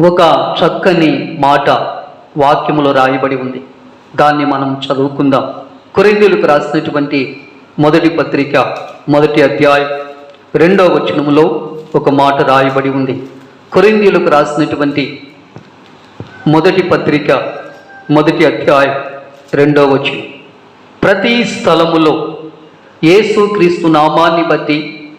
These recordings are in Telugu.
ఒక చక్కని మాట వాక్యములో రాయబడి ఉంది. దాన్ని మనం చదువుకుందాం. కొరిందులకు రాసినటువంటి మొదటి పత్రిక మొదటి అధ్యాయం రెండవ వచనములో ఒక మాట రాయబడి ఉంది. కొరిందీలకు రాసినటువంటి మొదటి పత్రిక మొదటి అధ్యాయం రెండవ వచనం. ప్రతి స్థలములో యేసుక్రీస్తు నామాన్ని బట్టి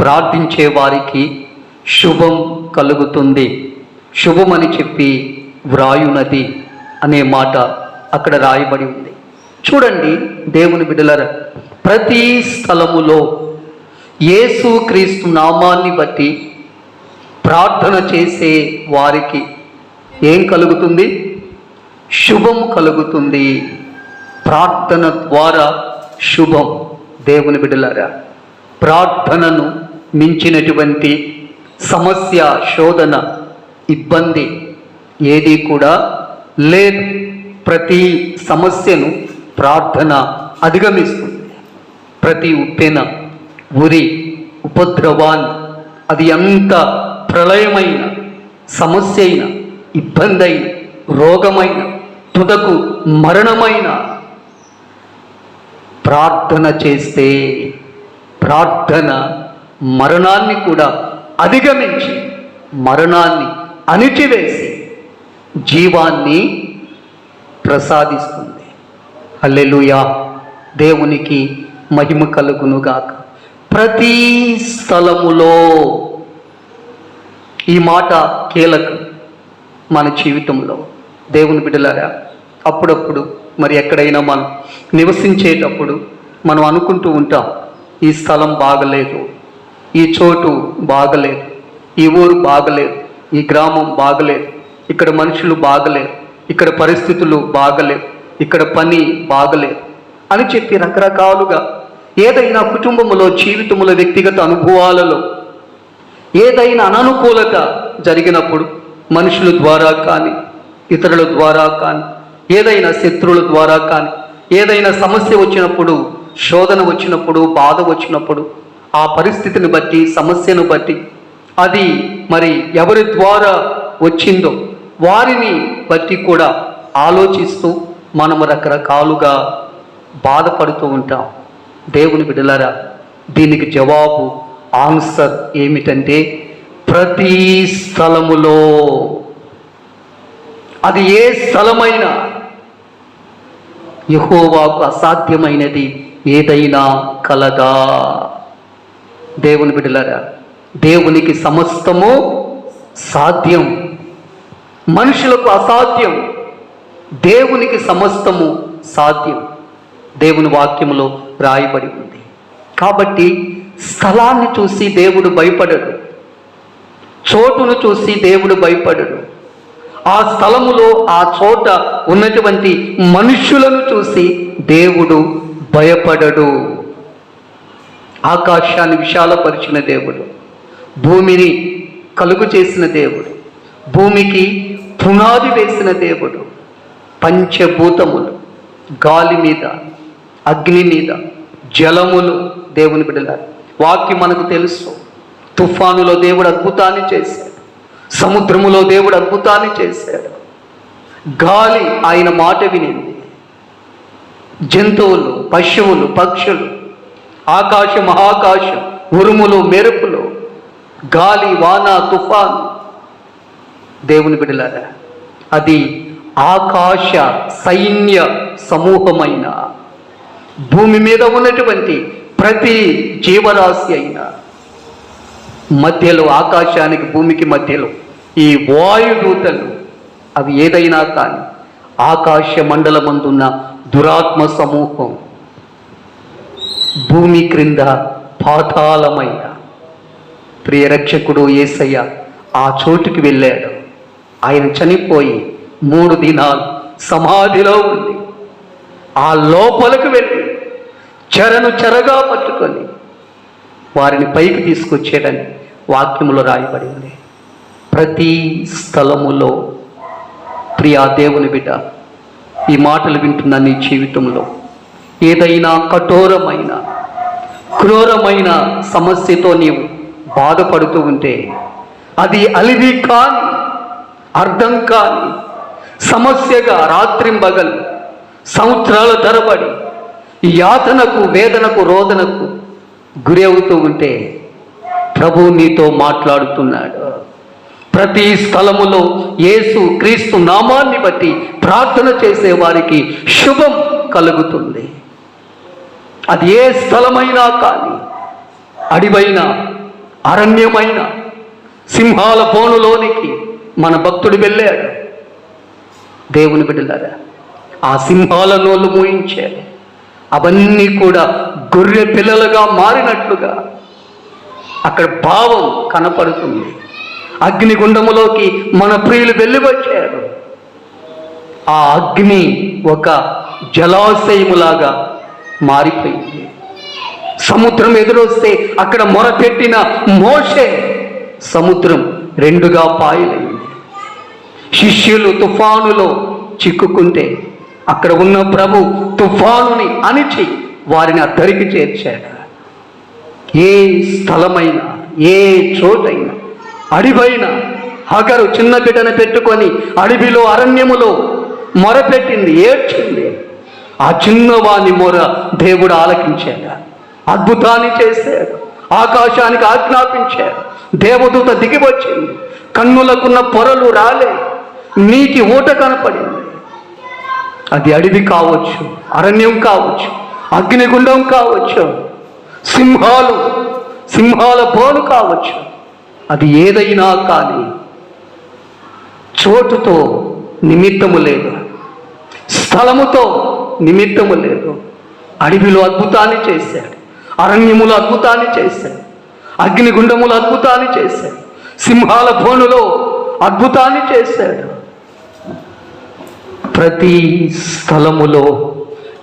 ప్రార్థించే వారికి శుభం కలుగుతుంది. శుభమని చెప్పి వ్రాయునది అనే మాట అక్కడ రాయబడి ఉంది. చూడండి దేవుని బిడ్డలర ప్రతి స్థలములో యేసుక్రీస్తు నామాన్ని బట్టి ప్రార్థన చేసే వారికి ఏం కలుగుతుంది? శుభం కలుగుతుంది. ప్రార్థన ద్వారా శుభం. దేవుని బిడ్డలారా ప్రార్థనను మించినటువంటి సమస్య శోధన ఇబ్బంది ఏది కూడా లేదు. ప్రతి సమస్యను ప్రార్థన అధిగమిస్తుంది. ప్రతి ఉప్పెన ఉరి ఉపద్రవాన్ని అది ఎంత ప్రళయమైన సమస్య అయిన ఇబ్బంది అయిన రోగమైన తుదకు మరణమైన ప్రార్థన చేస్తే ప్రార్థన మరణాన్ని కూడా అధిగమించి మరణాన్ని అణిచివేసి జీవాన్ని ప్రసాదిస్తుంది. అల్లెలుయా దేవునికి మహిమ కలుగునుగాక. ప్రతి స్థలములో ఈ మాట కీలకం మన జీవితంలో. దేవుని బిడ్డలారా అప్పుడప్పుడు మరి ఎక్కడైనా మనం నివసించేటప్పుడు మనం అనుకుంటూ ఉంటాం ఈ స్థలం బాగలేదు ఈ చోటు బాగలేదు ఈ ఊరు బాగలేదు ఈ గ్రామం బాగలేదు ఇక్కడ మనుషులు బాగలేరు ఇక్కడ పరిస్థితులు బాగలేవు ఇక్కడ పని బాగలేదు అని చెప్పి రకరకాలుగా ఏదైనా కుటుంబములో జీవితములో వ్యక్తిగత అనుభవాలలో ఏదైనా అననుకూలత జరిగినప్పుడు మనుషుల ద్వారా కానీ ఇతరుల ద్వారా కానీ ఏదైనా శత్రువుల ద్వారా కానీ ఏదైనా సమస్య వచ్చినప్పుడు శోధన వచ్చినప్పుడు బాధ వచ్చినప్పుడు ఆ పరిస్థితిని బట్టి సమస్యను బట్టి అది మరి ఎవరి ద్వారా వచ్చిందో వారిని బట్టి కూడా ఆలోచిస్తూ మనము రకరకాలుగా బాధపడుతూ ఉంటాం. దేవుని బిడలరా దీనికి జవాబు ఆన్సర్ ఏమిటంటే ప్రతి స్థలములో. అది ఏ స్థలమైనా యహోవాకు అసాధ్యమైనది ఏదైనా కలదా. దేవుని బిడ్డలారా దేవునికి సమస్తము సాధ్యం. మనుషులకు అసాధ్యం. దేవునికి సమస్తము సాధ్యం. దేవుని వాక్యములో రాయబడి ఉంది. కాబట్టి స్థలాన్ని చూసి దేవుడు భయపడడు. చోటును చూసి దేవుడు భయపడడు. ఆ స్థలములో ఆ చోట ఉన్నటువంటి మనుష్యులను చూసి దేవుడు భయపడడు. ఆకాశాన్ని విశాలపరిచిన దేవుడు. భూమిని కలుగు చేసిన దేవుడు భూమికి పునాది వేసిన దేవుడు పంచభూతములు గాలి మీద అగ్ని మీద జలములు దేవుని బిడ్డలారు. వాక్యం మనకు తెలుసు. తుఫానులో దేవుడు అద్భుతాన్ని చేశాడు. సముద్రములో దేవుడు అద్భుతాన్ని చేశాడు. గాలి ఆయన మాట వినింది. జంతువులు పశువులు పక్షులు ఆకాశ మహాకాశం ఉరుములు మెరుపులు గాలి వాన తుఫాన్. దేవుని బిడలారా అది ఆకాశ సైన్య సమూహమైన భూమి మీద ఉన్నటువంటి ప్రతి జీవరాశి అయినా మధ్యలో ఆకాశానికి భూమికి మధ్యలో ఈ వాయుదూతలు అవి ఏదైనా కానీ ఆకాశ మండలమందున్న దురాత్మ సమూహం భూమి క్రింద పాతాళమైన ప్రియ రక్షకుడు ఏసయ్య ఆ చోటుకి వెళ్ళాడు. ఆయన చనిపోయి మూడు దినాలు సమాధిలో ఉంది. ఆ లోపలకు వెళ్ళి చెరను చెరగా పట్టుకొని వారిని పైకి తీసుకొచ్చాడని వాక్యములో రాయబడి ఉంది ప్రతి స్థలములో ప్రియా దేవుని బిడ్డ ఈ మాటలు వింటున్న నీ జీవితంలో ఏదైనా కఠోరమైన క్రూరమైన సమస్యతో నీవు బాధపడుతూ ఉంటే అది అలివి కాని అర్థం కాని సమస్యగా రాత్రింబగలు సంవత్సరాల తరబడి యాతనకు వేదనకు రోదనకు గురి అవుతూ ఉంటే ప్రభు నీతో మాట్లాడుతున్నాడు. ప్రతి స్థలములో యేసు క్రీస్తు నామాన్ని బట్టి ప్రార్థన చేసే వారికి శుభం కలుగుతుంది. అది ఏ స్థలమైనా కానీ అడివైనా అరణ్యమైన సింహాల బోనులోనికి మన భక్తుడు వెళ్ళాడు. దేవుని బిడ్డలారా ఆ సింహాల నోళ్ళు మూయించాడు. అవన్నీ కూడా గొర్రె పిల్లలుగా మారినట్లుగా అక్కడ భావం కనపడుతుంది. అగ్నిగుండములోకి మన ప్రియులు వెళ్ళి వచ్చారు ఆ అగ్ని ఒక జలాశయములాగా మారిపోయింది. సముద్రం ఎదురొస్తే అక్కడ మొరపెట్టిన మోషే సముద్రం రెండుగా పాయలైంది శిష్యులు తుఫానులో చిక్కుకుంటే అక్కడ ఉన్న ప్రభు తుఫానుని అణిచి వారిని అద్దరికి చేర్చాడు. ఏ స్థలమైనా ఏ చోటైనా అడివైన హగరు చిన్న బిడ్డను పెట్టుకొని అడవిలో అరణ్యములో మొరపెట్టింది ఏడ్చింది. ఆ చిన్నవాని మొర దేవుడు ఆలకించాడు. అద్భుతాన్ని చేశాడు ఆకాశానికి ఆజ్ఞాపించాడు దేవదూత దిగి వచ్చింది కన్నులకున్న పొరలు రాలే. నీటి ఊట కనపడింది. అది అడవి కావచ్చు అరణ్యం కావచ్చు అగ్నిగుండం కావచ్చు సింహాలు సింహాల బోను కావచ్చు. అది ఏదైనా కానీ చోటుతో నిమిత్తము లేదు. స్థలముతో నిమిత్తము లేదు. అడవిలో అద్భుతాన్ని చేశాడు అరణ్యములు అద్భుతాన్ని చేశాడు అగ్నిగుండములు అద్భుతాన్ని చేశాడు సింహాల బోనులో అద్భుతాన్ని చేశాడు. ప్రతి స్థలములో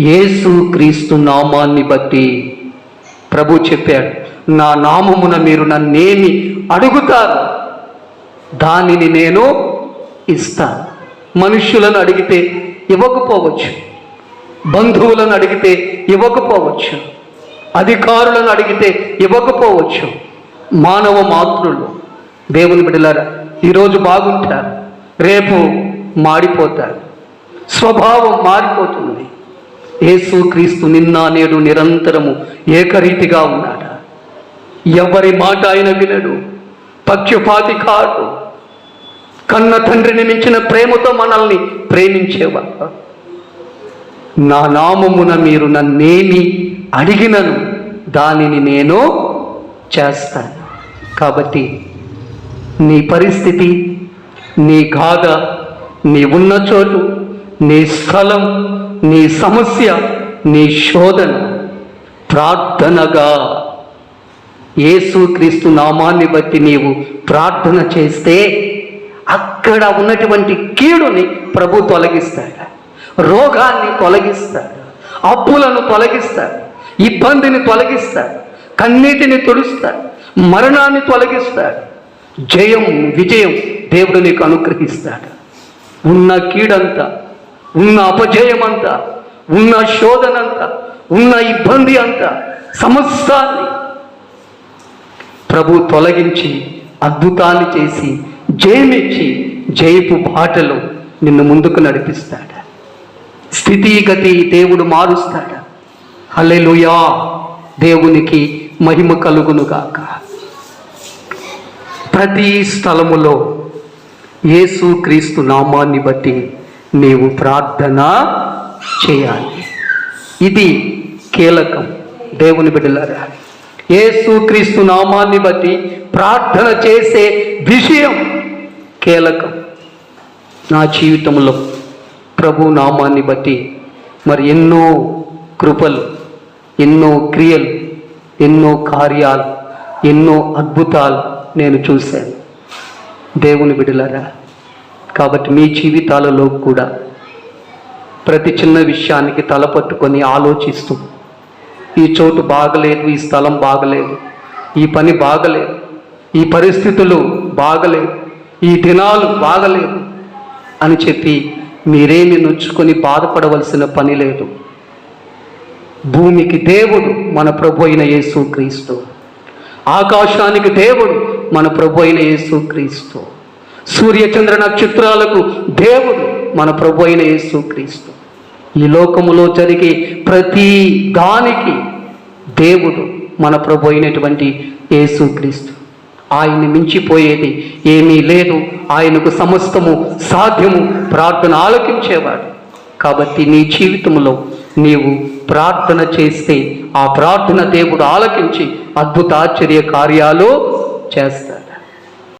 యేసు క్రీస్తు నామాన్ని బట్టి ప్రభు చెప్పాడు నా నామమున మీరు నన్నేమి అడుగుతారు? దానిని నేను ఇస్తాను. మనుష్యులను అడిగితే ఇవ్వకపోవచ్చు. బంధువులను అడిగితే ఇవ్వకపోవచ్చు. అధికారులను అడిగితే ఇవ్వకపోవచ్చు. మానవ మాతృలు దేవుని బిడ్డలారా ఈరోజు బాగుంటారు రేపు మాడిపోతారు స్వభావం మారిపోతుంది. యేసు క్రీస్తు నిన్న నేడు నిరంతరము ఏకరీతిగా ఉన్నాడు? ఎవరి మాట ఆయన వినడు. పక్షపాతి కాడు కన్న తండ్రిని మించిన ప్రేమతో మనల్ని ప్రేమించేవాడు నా నామమున మీరు నన్నేమి అడిగినను. దానిని నేను చేస్తాను. కాబట్టి నీ పరిస్థితి నీ గాథ నీ ఉన్న చోటు నీ స్థలం నీ సమస్య నీ శోధన. ప్రార్థనగా. యేసుక్రీస్తు నామాన్ని బట్టి నీవు ప్రార్థన చేస్తే అక్కడ ఉన్నటువంటి కీడుని ప్రభు తొలగిస్తాడు. రోగాన్ని తొలగిస్తాడు. అప్పులను తొలగిస్తాడు. ఇబ్బందిని తొలగిస్తాడు కన్నీటిని తుడుస్తాడు మరణాన్ని తొలగిస్తాడు. జయం విజయం దేవుడు నీకు అనుగ్రహిస్తాడు. ఉన్న కీడంతా ఉన్న అపజయమంతా ఉన్న శోధనంతా ఉన్న ఇబ్బంది అంతా సమస్తాన్ని ప్రభు తొలగించి అద్భుతాన్ని చేసి జయమిచ్చి జయపు బాటలో నిన్ను ముందుకు నడిపిస్తాడు. స్థితిగతి దేవుడు మారుస్తాడు. హల్లెలూయా. దేవునికి మహిమ కలుగునుగాక. ప్రతి స్థలములో యేసు క్రీస్తు నామాన్ని బట్టి నీవు ప్రార్థన చేయాలి. ఇది కీలకం. దేవుని బిడ్డలారా యేసు క్రీస్తు నామాన్ని బట్టి ప్రార్థన చేసే విషయం కీలకం. నా జీవితంలో ప్రభు నామాన్ని బట్టి మరి ఎన్నో కృపలు ఎన్నో క్రియలు ఎన్నో కార్యాలు ఎన్నో అద్భుతాలు నేను చూశాను. దేవుని బిడ్డలారా కాబట్టి మీ జీవితాలలో కూడా ప్రతి చిన్న విషయానికి తలపట్టుకొని ఆలోచిస్తూ ఈ చోటు బాగలేదు ఈ స్థలం బాగలేదు ఈ పని బాగలేదు ఈ పరిస్థితులు బాగలేదు ఈ దినాలు బాగలేదు అని చెప్పి మీరేమి నొచ్చుకొని బాధపడవలసిన పని లేదు. భూమికి దేవుడు మన ప్రభు అయిన యేసు క్రీస్తు. ఆకాశానికి దేవుడు మన ప్రభు అయిన యేసు క్రీస్తు. సూర్యచంద్ర నక్షత్రాలకు దేవుడు మన ప్రభు అయిన యేసుక్రీస్తు ఈ లోకములో జరిగే ప్రతి దానికి దేవుడు మన ప్రభు అయినటువంటి యేసుక్రీస్తు ఆయన్ని మించిపోయేది ఏమీ లేదు. ఆయనకు సమస్తము సాధ్యము. ప్రార్థన ఆలకించేవాడు. కాబట్టి నీ జీవితంలో నీవు ప్రార్థన చేస్తే ఆ ప్రార్థన దేవుడు ఆలకించి అద్భుతాశ్చర్య కార్యాలు చేస్తాడు.